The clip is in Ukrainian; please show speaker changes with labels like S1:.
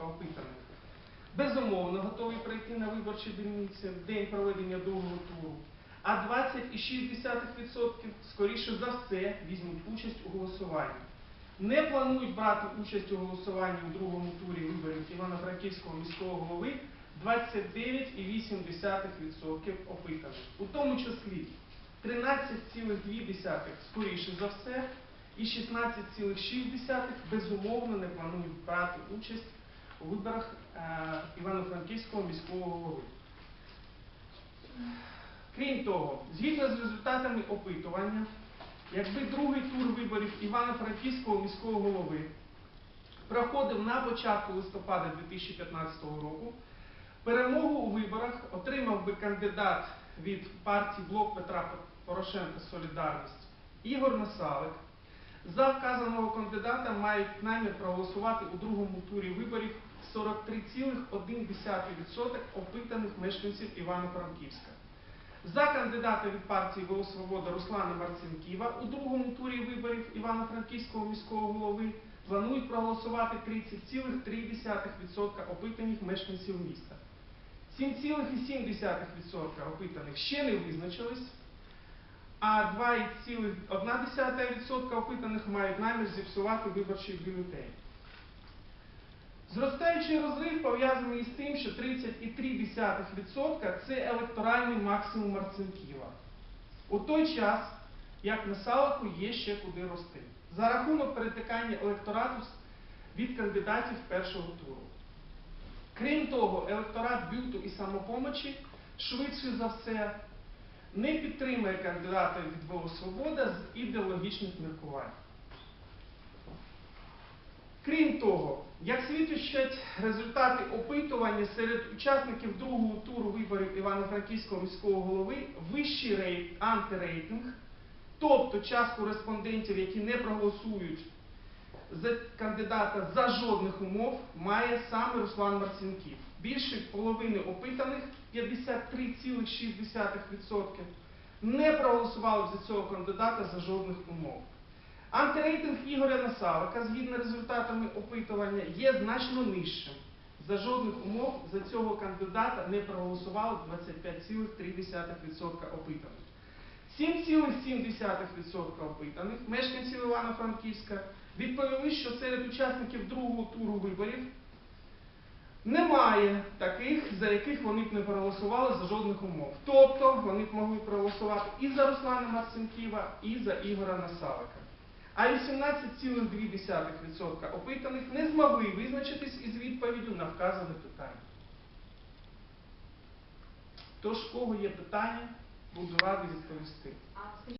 S1: опитаних. Безумовно готові прийти на виборчі дільниці в день проведення другого туру, а 20,6% скоріше за все візьмуть участь у голосуванні. Не планують брати участь у голосуванні у другому турі виборів Івано-Франківського міського голови 29,8% опитаних, у тому числі 13,2% скоріше за все і 16,6% безумовно не планують брати участь у виборах е, Івано-Франківського міського голови. Крім того, згідно з результатами опитування, якби другий тур виборів Івано-Франківського міського голови проходив на початку листопада 2015 року, перемогу у виборах отримав би кандидат від партії Блок Петра Порошенка Солідарність Ігор Насалик. За вказаного кандидата мають намір проголосувати у другому турі виборів 43,1% опитаних мешканців Івано-Франківська. За кандидата від партії «Голос Свобода» Руслана Марцинківа у другому турі виборів Івано-Франківського міського голови планують проголосувати 30,3% опитаних мешканців міста. 7,7% опитаних ще не визначились, а 2,1% опитаних мають намір зіпсувати виборчий бюлетень. Зростаючий розрив пов'язаний з тим, що 30,3% це електоральний максимум Марцинківа. У той час, як на Салику є ще куди рости. За рахунок перетикання електорату від кандидатів першого туру. Крім того, електорат бюту і самопомочі швидше за все не підтримує кандидата від «Голос Свобода з ідеологічних міркувань. Крім того, як свідчать результати опитування серед учасників другого туру виборів Івано-Франківського міського голови, вищий рейт, антирейтинг, тобто час кореспондентів, які не проголосують за кандидата за жодних умов, має саме Руслан Марцінків. Більше половини опитаних, 53,6%, не проголосували за цього кандидата за жодних умов. Антирейтинг Ігоря Насалика, згідно результатами опитування, є значно нижчим. За жодних умов за цього кандидата не проголосували 25,3% опитаних. 7,7% опитаних мешканців Івано-Франківська відповіли, що серед учасників другого туру виборів немає таких, за яких вони б не проголосували за жодних умов. Тобто вони б могли проголосувати і за Руслана Марцинківа, і за Ігора Насалика. А 18,2% опитаних не змогли визначитись із відповіддю на вказане питання. Тож, кого є питання, буду радий відповісти.
S2: А скажіть,